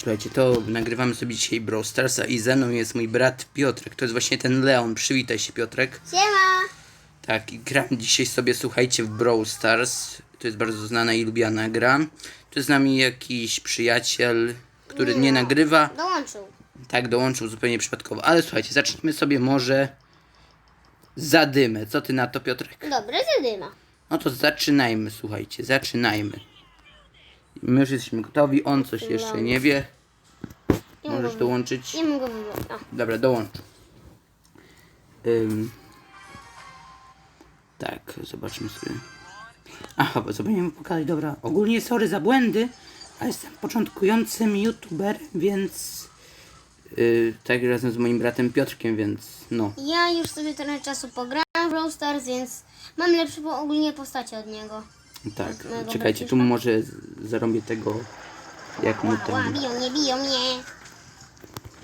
Słuchajcie, to nagrywamy sobie dzisiaj Brawl Starsa i ze mną jest mój brat Piotrek. To jest właśnie ten Leon. Przywitaj się Piotrek. Siema! Tak, i gram dzisiaj sobie, słuchajcie, w Brawl Stars. To jest bardzo znana i lubiana gra. Tu jest z nami jakiś przyjaciel, który nie nagrywa. Dołączył. Tak, dołączył zupełnie przypadkowo. Ale słuchajcie, zacznijmy sobie może zadymę. Co ty na to, Piotrek? Dobry zadyma. No to zaczynajmy, słuchajcie, zaczynajmy. My już jesteśmy gotowi, on coś jeszcze nie wie. Możesz dołączyć. nie mogę Dobra, dołącz. Ym. Tak, zobaczmy sobie. Aha, bo zapomniałem pokazać, dobra. Ogólnie sorry za błędy, ale jestem początkującym youtuberem, więc... Yy, tak razem z moim bratem Piotrkiem, więc no. Ja już sobie trochę czasu pograłem w Brawl Stars, więc mam lepsze ogólnie postacie od niego. Tak, mojego czekajcie, tu braciszka? może z- zarąbię tego, jak mu Ła, ten... biją mnie, biją mnie.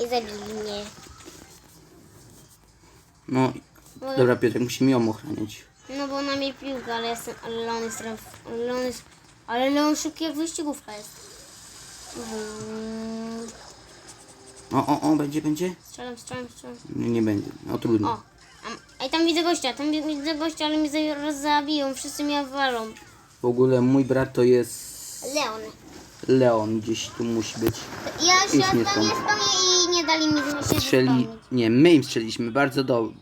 I zabili mnie. No, dobra Piotrek, musimy ją ochraniać. No bo ona mnie piłka, ale jestem, ale Leon jest, ale Leon jest, ale Leon szybki jak wyścigówka jest. Mm, O, o, o, będzie, będzie? Strzelam, strzelam, strzelam. Nie, nie będzie, no trudno. O, a- ej tam widzę gościa, tam wi- widzę gościa, ale mnie zaraz zabiją, wszyscy mnie walą. W ogóle mój brat to jest Leon. Leon, gdzieś tu musi być. Ja Już się nie tam nie i nie dali mi się Strzeli, nie, my im strzeliliśmy, bardzo dobrze.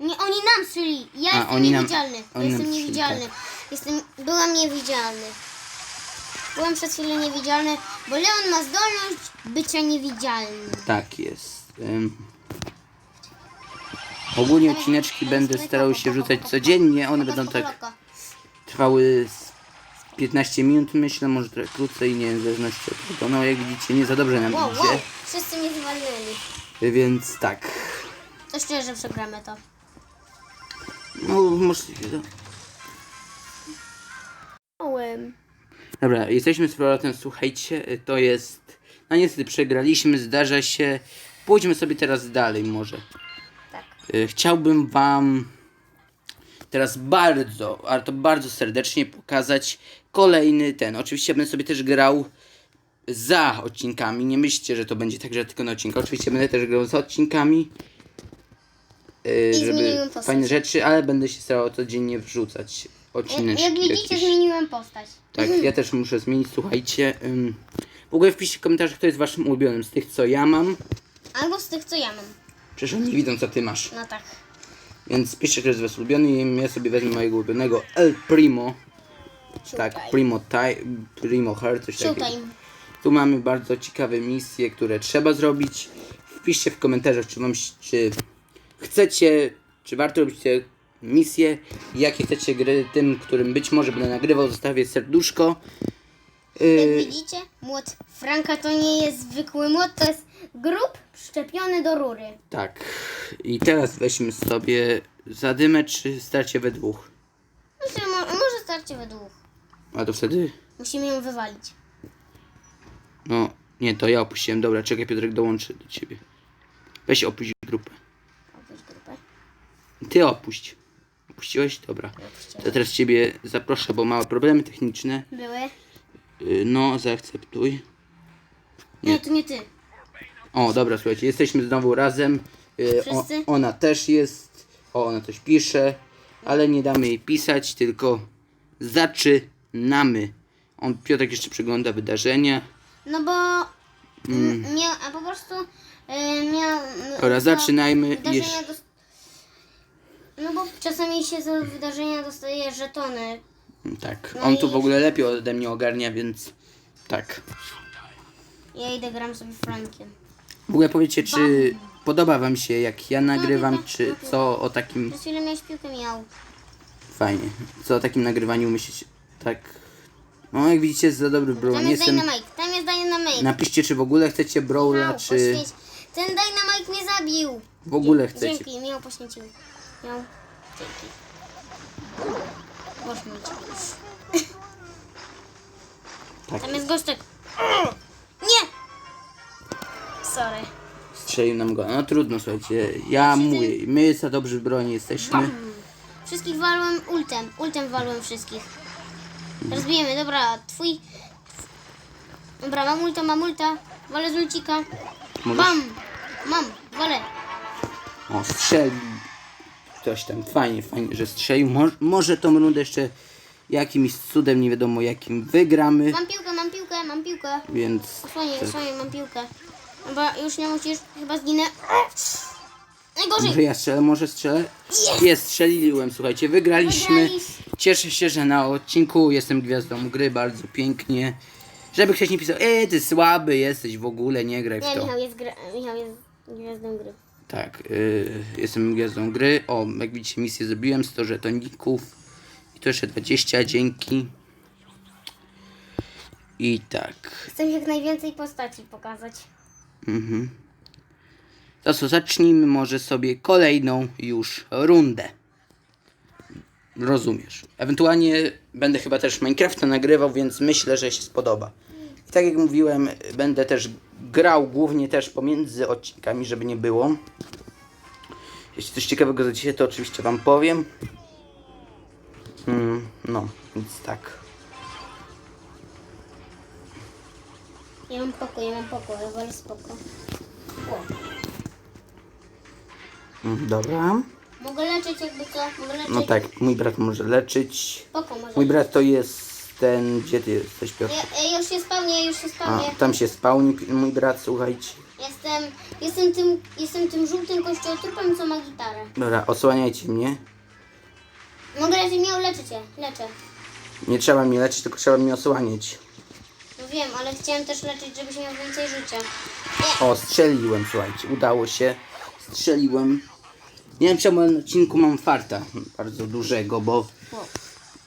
Nie, oni nam strzeli. Ja A, jestem oni nam- niewidzialny. oni nam jestem strzeli, niewidzialny. tak. Jestem, byłam niewidzialny. Byłem przez chwilę niewidzialny, bo Leon ma zdolność bycia niewidzialnym. Tak jest. Ym. Ogólnie odcineczki będę starał się wrzucać codziennie, one będą tak. Trwały z 15 minut, myślę, może trochę krócej, nie wiem, w zależności od tego. No jak widzicie, nie za dobrze nam Wow, idzie, wow. Wszyscy mnie zwalnęli. więc tak. To szczerze przegramy to. No możliwe. no. Ołem. Dobra, jesteśmy z powrotem, słuchajcie, y, to jest... No niestety przegraliśmy, zdarza się. Pójdźmy sobie teraz dalej może. Tak. Y, Chciałbym wam teraz bardzo, ale to bardzo serdecznie pokazać kolejny ten. Oczywiście będę sobie też grał za odcinkami. Nie myślcie, że to będzie tak, że tylko na odcinkach. Oczywiście będę też grał za odcinkami. y, I żeby postać. fajne rzeczy, ale będę się starał codziennie wrzucać Jak, odcineczki. jak widzicie, jakieś. zmieniłem postać. Tak, ja też muszę zmienić, słuchajcie. ym, w ogóle wpiszcie w komentarzach, kto jest waszym ulubionym z tych, co ja mam. Albo z tych, co ja mam. Przecież oni widzą, co ty masz. No tak. Więc piszcie, kto jest was ulubiony i ja sobie wezmę mojego ulubionego El Primo. Tak, Showtime. Primo Taj, Primo Heart, coś takiego. Showtime. Tu mamy bardzo ciekawe misje, które trzeba zrobić. Wpiszcie w komentarzach, czy wam, czy chcecie, czy warto robić te misje, jakie chcecie gry, tym, którym być może będę nagrywał, zostawię serduszko. Jak Yy, widzicie, młot Franka to nie jest zwykły młot, to jest grób przyczepiony do rury. Tak. I teraz weźmy sobie zadymę, czy starcie we dwóch. Myślę, mo- może starcie we dwóch. A to wtedy. Musimy ją wywalić. No, nie, to ja opuściłem. Dobra, czekaj, Piotrek dołączy do ciebie. Weź opuść grupę. Opuść grupę. Ty opuść. Opuściłeś? Dobra. To teraz ciebie zaproszę, bo małe problemy techniczne. Były? Yy, No, zaakceptuj. Nie, to nie ty. O, dobra, słuchajcie, jesteśmy znowu razem. Yy, o, Wszyscy? ona też jest. O, ona coś pisze. Ale nie damy jej pisać, tylko zaczynamy. On, Piotrek jeszcze przegląda wydarzenia. No bo mm. miał, a po prostu y, miał... Dobra, to zaczynajmy. Wydarzenia Jeszcze- dos- no bo czasami się za wydarzenia dostaje żetony. Tak, No on tu w ogóle lepiej ode mnie ogarnia, więc tak. Ja idę gram sobie Frankiem. W ogóle powiedzcie, czy podoba wam się jak ja nagrywam, czy co o takim... Przez chwilę miałeś piłkę miał. Fajnie. Co o takim nagrywaniu myślicie? Tak... No jak widzicie, za dobry brawl Tam nie jest jestem. Dynamite, tam jest Dynamite. Napiszcie, czy w ogóle chcecie brawla, Miał, czy poświęć. Ten Dynamite mnie zabił. w ogóle chcecie. Dzięki, miał poświęcił. Miał. Dzięki. Boż mój ci. Tak, Tam jest gościek. Sorry. strzelił nam go. No trudno, słuchajcie. Ja mówię, my za dobrzy w broni jesteśmy. Wszystkich walłem ultem. Ultem walłem wszystkich. Rozbijemy, dobra, twój... Dobra, mam ulta, mam ulta. Walę z ulcika. Możesz... Bam! Mam, walę. O, strzelił. Ktoś tam, fajnie, fajnie, że strzelił. Mo może tą rundę jeszcze jakimś cudem, nie wiadomo jakim, wygramy, Mam piłkę, mam piłkę, mam piłkę. więc... Osłonię, tak. osłonię, mam piłkę. Dobra, już nie musisz, chyba zginę. Najgorzej. Może ja strzelę, może strzelę? Jest, strzeliłem, słuchajcie, wygraliśmy. Wygraliśmy. Cieszę się, że na odcinku jestem gwiazdą gry, bardzo pięknie. Żeby ktoś nie pisał, ej, ty słaby jesteś, w ogóle nie graj w Nie, to. Michał jest, gra... Michał jest gwiazdą gry. Tak, y, jestem gwiazdą gry. O, jak widzicie, misję zrobiłem, 100 żetoników. I to jeszcze 20, dzięki. I tak. Chcę jak najwięcej postaci pokazać. Mhm. To co, zacznijmy może sobie kolejną już rundę. Rozumiesz. Ewentualnie będę chyba też Minecrafta nagrywał, więc myślę, że się spodoba. I tak jak mówiłem, będę też grał głównie też pomiędzy odcinkami, żeby nie było. Jeśli coś ciekawego za dzisiaj, to oczywiście wam powiem. Mm, no, więc tak. Ja mam pokój, ja mam pokój, ja wolę spoko. O, Dobra. mogę leczyć jakby co? Mogę leczyć? No tak, mój brat może leczyć. Spoko może. Mój brat to jest ten, gdzie ty jesteś, Piotr? Ja, ja już się spełnię, już się A, tam się spełni pi- mój brat, słuchajcie. Jestem, jestem tym, jestem tym żółtym kościołtrupem, co ma gitarę. Dobra, osłaniajcie mnie. Mogę leczyć, miał leczyć cię, leczę. Nie trzeba mnie leczyć, tylko trzeba mnie osłaniać. Wiem, ale chciałem też leczyć, żebyś miał więcej życia. O, strzeliłem, słuchajcie, udało się. Strzeliłem. Nie wiem czemu na odcinku mam farta bardzo dużego, bo Wow.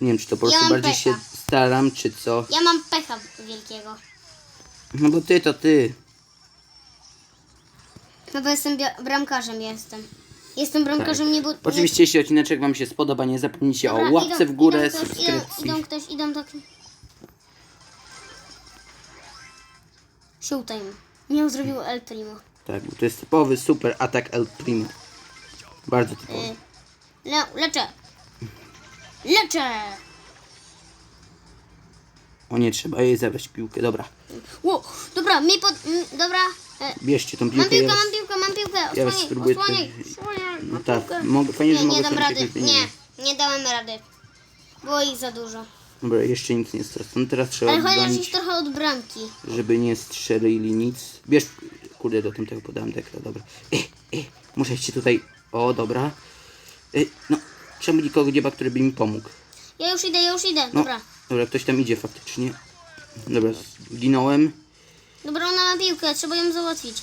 nie wiem czy to po prostu mam bardziej pecha. się staram, czy co. Ja mam pecha wielkiego. No bo ty to ty. No bo jestem bia- bramkarzem, jestem. Jestem bramkarzem, nie bo... Tak. Oczywiście jeśli odcineczek wam się spodoba, nie zapomnijcie Dobra, o łapce idą- w górę, idą ktoś, subskrypcji. Idą, idą ktoś, idą tak... Showtime. Miał zrobił El Primo. Tak, bo to jest typowy super atak El Primo. Bardzo typowy. Y, Le leczę. Leczę! O nie, trzeba jej zabrać piłkę, dobra. Ło, dobra, mi pod... m, dobra. E, Bierzcie tą mam piłkę. piłkę, ja was- mam piłkę, mam piłkę. ja was spróbuję osłaniaj, tutaj- osłaniaj, No mam tak, piłkę. mogę, fajnie, że Nie, mogę nie dam rady. Nie, nie dałem rady. Było ich za dużo. Dobra, jeszcze nic nie stracę. No teraz trzeba Ale chociaż ich trochę od bramki. żeby nie strzelili nic. Bierz, kurde, do tym tego podałem dekla, dobra. E, e, muszę ci tutaj, o, dobra. E, no, czemu nikogo nie ma, który by mi pomógł? Ja już idę, ja już idę. No, Dobra. dobra, ktoś tam idzie faktycznie. Dobra, zginąłem. Dobra, ona ma piłkę, trzeba ją załatwić.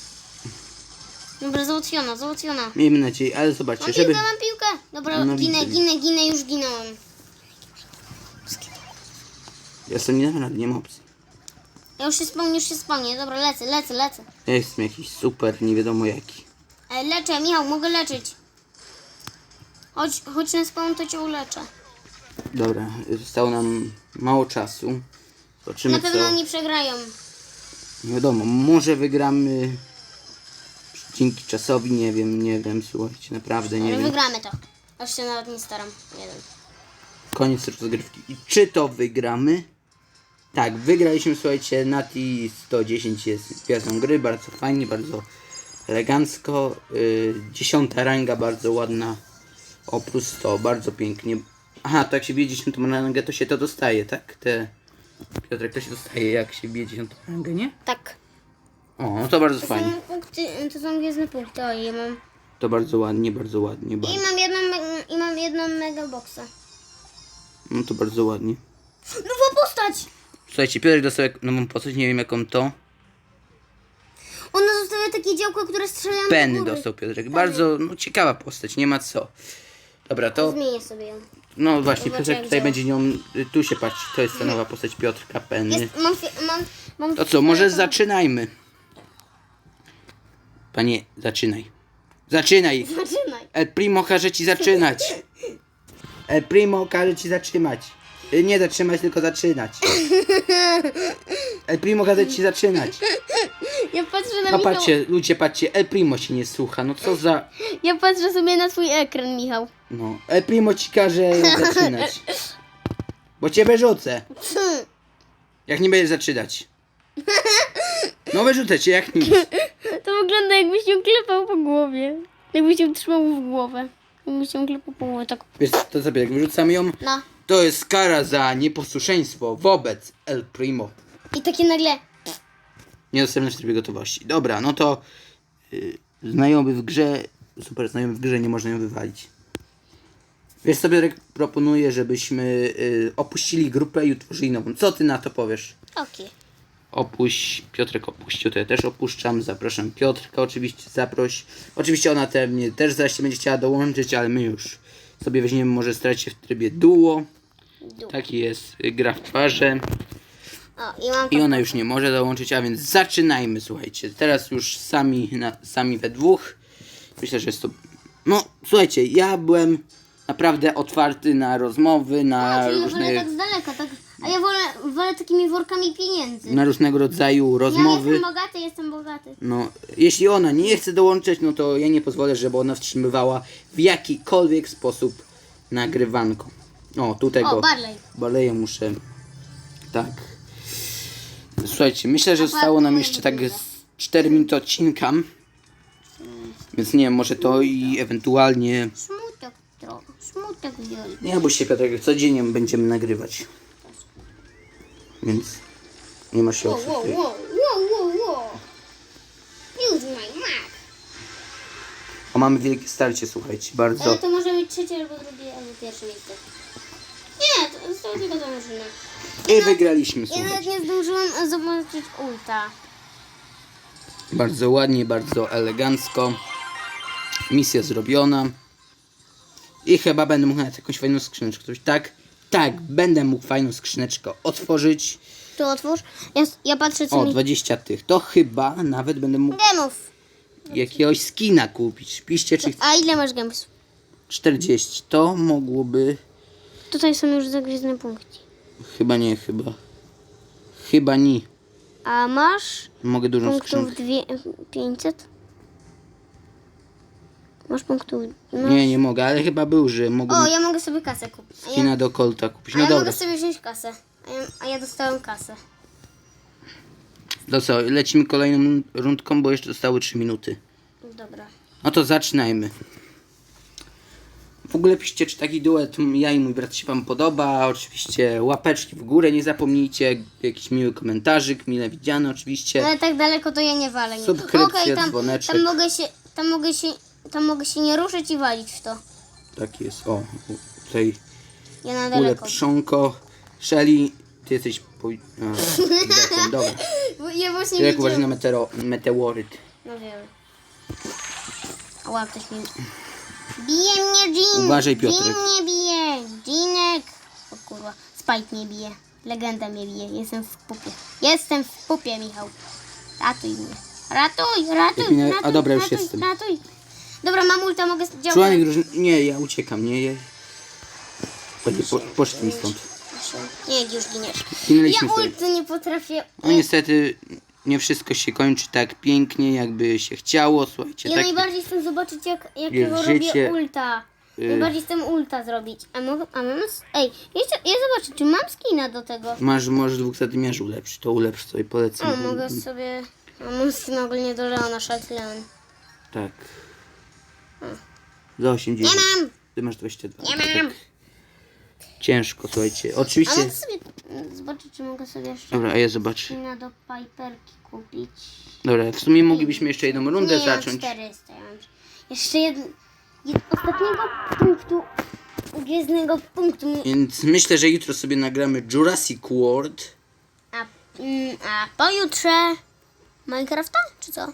Dobra, załatwiona, załatwiona. Miejmy nadzieję, ale zobaczcie, Mam żeby... piłkę, mam piłkę. Dobra, No, ginę, widzę. ginę, ginę, już ginąłem. Ja sobie nie dam rady, nie ma opcji. Ja już się spełnię, już się spełnię. Dobra, lecę, lecę, lecę. Ja jestem jakiś super, nie wiadomo jaki. E, leczę, Michał, mogę leczyć. Chodź, chodź na spawn, to cię uleczę. Dobra, zostało nam mało czasu. Zobaczymy Na pewno co... oni przegrają. Nie wiadomo, może wygramy dzięki czasowi, nie wiem, nie wiem, słuchajcie, naprawdę nie Ale wiem. wygramy to. Aż się nawet nie staram. Jeden. Koniec rozgrywki. I czy to wygramy? Tak, wygraliśmy, słuchajcie, Nati 110 jest gwiazdą gry, bardzo fajnie, bardzo elegancko. Yy, dziesiąta ranga, bardzo ładna. O, plus 100, bardzo pięknie. Aha, to jak się bije dziesiątą rangę, to się to dostaje, tak? Te... Piotrek, to się dostaje, jak się bije dziesiątą rangę, nie? Tak. O, no to bardzo To fajnie. są punkty, to są gwiezdne punkty. O, ja mam. To bardzo ładnie, bardzo ładnie, bardzo. I mam jedną, i mam jedną mega boxa. No to bardzo ładnie. Nowa postać! Słuchajcie, Piotrek dostał jak- nową postać, nie wiem jaką to. Ona zostawia takie działko, które strzelają do Penny góry. dostał Piotrek. Bardzo no, ciekawa postać, nie ma co. Dobra, to. Zmienię sobie ją. No właśnie, Zobaczę, Piotrek jak tutaj działa. będzie nią. y, Tu się patrzy, to jest ta nowa postać Piotrka Penny. Jest, mam, fi- mam, mam To co, może zaczynajmy. Panie, zaczynaj. Zaczynaj! Zaczynaj. El Primo każe ci zaczynać. El Primo każe ci zatrzymać. Y, Nie zatrzymać, tylko zaczynać. El Primo każe ci zaczynać. Ja patrzę na No Michał. patrzcie, ludzie, patrzcie, El Primo się nie słucha, no co za... Ja patrzę sobie na twój ekran, Michał. No, El Primo ci każe zaczynać. Bo ciebie rzucę, jak nie będziesz zaczynać. No wyrzucę cię jak nic. To wygląda jakbyś ją klepał po głowie. Jakbyś ją trzymał w głowę. Jakbyś ją klepał po głowie, tak. Wiesz, to sobie jak wyrzucam ją, No. To jest kara za nieposłuszeństwo wobec El Primo. I takie nagle... Niedostępne w trybie gotowości. Dobra, no to y, znajomy w grze, super znajomy w grze, nie można ją wywalić. Wiesz sobie, Rek, proponuję, żebyśmy y, opuścili grupę i utworzyli nową. Co ty na to powiesz? Okej. Opuść, Piotrek opuścił, to ja też opuszczam, zapraszam Piotrka oczywiście, zaproś. Oczywiście ona te, mnie też zaś będzie chciała dołączyć, ale my już sobie weźmiemy, może starać się w trybie duo. Taki jest y, gra w parze. O, i mam... I ona już nie może dołączyć, a więc zaczynajmy, słuchajcie. Teraz już sami, na, sami we dwóch. Myślę, że jest to... No, słuchajcie, ja byłem naprawdę otwarty na rozmowy, na, Czyli różne, wolę tak z daleka, tak... A ja wolę, wolę takimi workami pieniędzy. na różnego rodzaju Ja rozmowy. jestem bogaty, jestem bogaty. No, jeśli ona nie chce dołączyć, no to ja nie pozwolę, żeby ona wstrzymywała w jakikolwiek sposób nagrywanko. O, tu tego O, Barley. Muszę. Tak. Słuchajcie, myślę, że zostało nam jeszcze tak z 4 minuty odcinka. Więc nie wiem, może to i ewentualnie. Smutek trochę, smutek wzięli. Nie bój się, Piotrek, codziennie będziemy nagrywać. Więc nie ma się o co. O, mamy wielkie starcie, słuchajcie, bardzo. Ale to może być trzecie albo drugie, albo pierwsze miejsce. Nie, to zostało tylko maszyny. I wygraliśmy, Ja nawet słuchajcie. nie zdążyłam zobaczyć ulta. Bardzo ładnie, bardzo elegancko. Misja zrobiona. I chyba będę mógł nawet jakąś fajną skrzyneczkę otworzyć. Tak, tak, będę mógł fajną skrzyneczkę otworzyć. Tu otwórz. Ja, ja patrzę co O, mi... 20 tych. To chyba nawet będę mógł Gemów. jakiegoś skina kupić. Piszcie czy A ile masz gemów? 40. To mogłoby... Tutaj są już zagryzne punkty. Chyba nie, chyba. Chyba nie. A masz Mogę dużą punktów skrzynkę. dwie, 500? Masz punktów... No. Nie, nie mogę, ale chyba był, że O, mogłem ja mogę sobie kasę kupić. A ja, skina do Colta kupić. a No ja dobra. mogę sobie wziąć kasę. A ja, a ja dostałem kasę. To co, lecimy kolejną rundką, bo jeszcze zostały 3 minuty. Dobra. No to zaczynajmy. W ogóle piszcie, czy taki duet ja i mój brat się wam podoba. Oczywiście łapeczki w górę nie zapomnijcie. Jakiś miły komentarzyk, mile widziany oczywiście. Ale tak daleko to ja nie walę. Nie. Subskrypcja, Okej, tam, dzwoneczek. tam mogę się, tam mogę się, tam mogę się nie ruszyć i walić w to. Tak jest. O, tutaj Ja na daleko. ulepszonko. Shelly, ty jesteś... Po... A, dekiem, dobra. Bo Ja właśnie Jak uważaj widziałem. na metero... meteoryt. No wiem. Ała, ktoś mnie... Bije mnie Jean! Uważaj, Piotrek. Jean mnie bije! Jeanek! O kurwa, Spike mnie bije. Legenda mnie bije. Jestem w pupie. Jestem w pupie, Michał. Ratuj mnie. Ratuj, ratuj, mnie- a ratuj, dobra, już ratuj, jestem. ratuj. Dobra, mam ulta, mogę działać. Członek drużyny... Nie, ja uciekam, nie. Ja... Chodź, po, poszli mi stąd. Nie, już giniesz. Zginęliśmy Ja sobie. ulty nie potrafię. No niestety nie wszystko się kończy tak pięknie, jakby się chciało. Słuchajcie, Ja tak. najbardziej chcę zobaczyć, jak, jakiego jest robię życie. ulta. Y. Najbardziej chcę ulta zrobić. A, mogę, a mam... Ej, jeszcze, ja zobaczę, czy mam skina do tego. Masz, możesz dwóch zadymiarzy ulepszyć, to ulepsz sobie, polecam. O, mogę sobie... A mam skina ogólnie do Leona Shatleon. Tak. Za 80. Nie mam! Ty masz 22. Nie Tak. Ciężko, słuchajcie. A Oczywiście. mogę sobie mm, zobaczyć, czy mogę sobie jeszcze Dobra, a ja zobaczę. do Piperki kupić. Dobra, w sumie moglibyśmy jeszcze jedną rundę nie, ja mam zacząć. 400, ja mam... Jeszcze jedno... Jed... Ostatniego punktu... Gwiezdnego punktu... mi- Więc myślę, że jutro sobie nagramy Jurassic World. A, mm, a pojutrze... Minecrafta, czy co?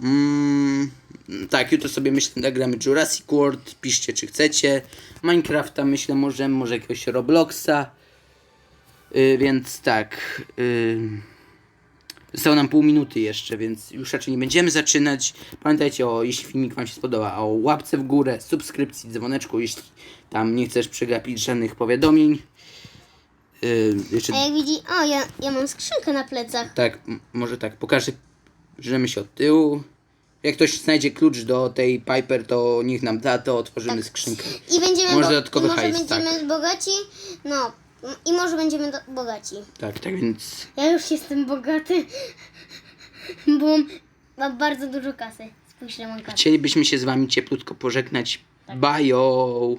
Mm, tak, jutro sobie myślę, nagramy Jurassic World. Piszcie, czy chcecie. Minecrafta myślę, może, może jakiegoś Robloxa. Y, więc tak. Y, zostało nam pół minuty jeszcze, więc już raczej nie będziemy zaczynać. Pamiętajcie o, jeśli filmik Wam się spodoba, o łapce w górę, subskrypcji, dzwoneczku, jeśli tam nie chcesz przegapić żadnych powiadomień. Y, jeszcze A jak widzi... O, ja, ja mam skrzynkę na plecach. tak, może tak, pokażę, żremy się od tyłu. Jak ktoś znajdzie klucz do tej Piper, to niech nam da, to otworzymy skrzynkę. I będziemy... Może bo- dodatkowy i może hajs, tak. będziemy bogaci. No. I może będziemy do, bogaci. Tak, tak więc Ja już jestem bogaty. Bo mam, mam bardzo dużo kasy. Spójrz, mam kasy. Chcielibyśmy się z wami cieplutko pożegnać. Bajo!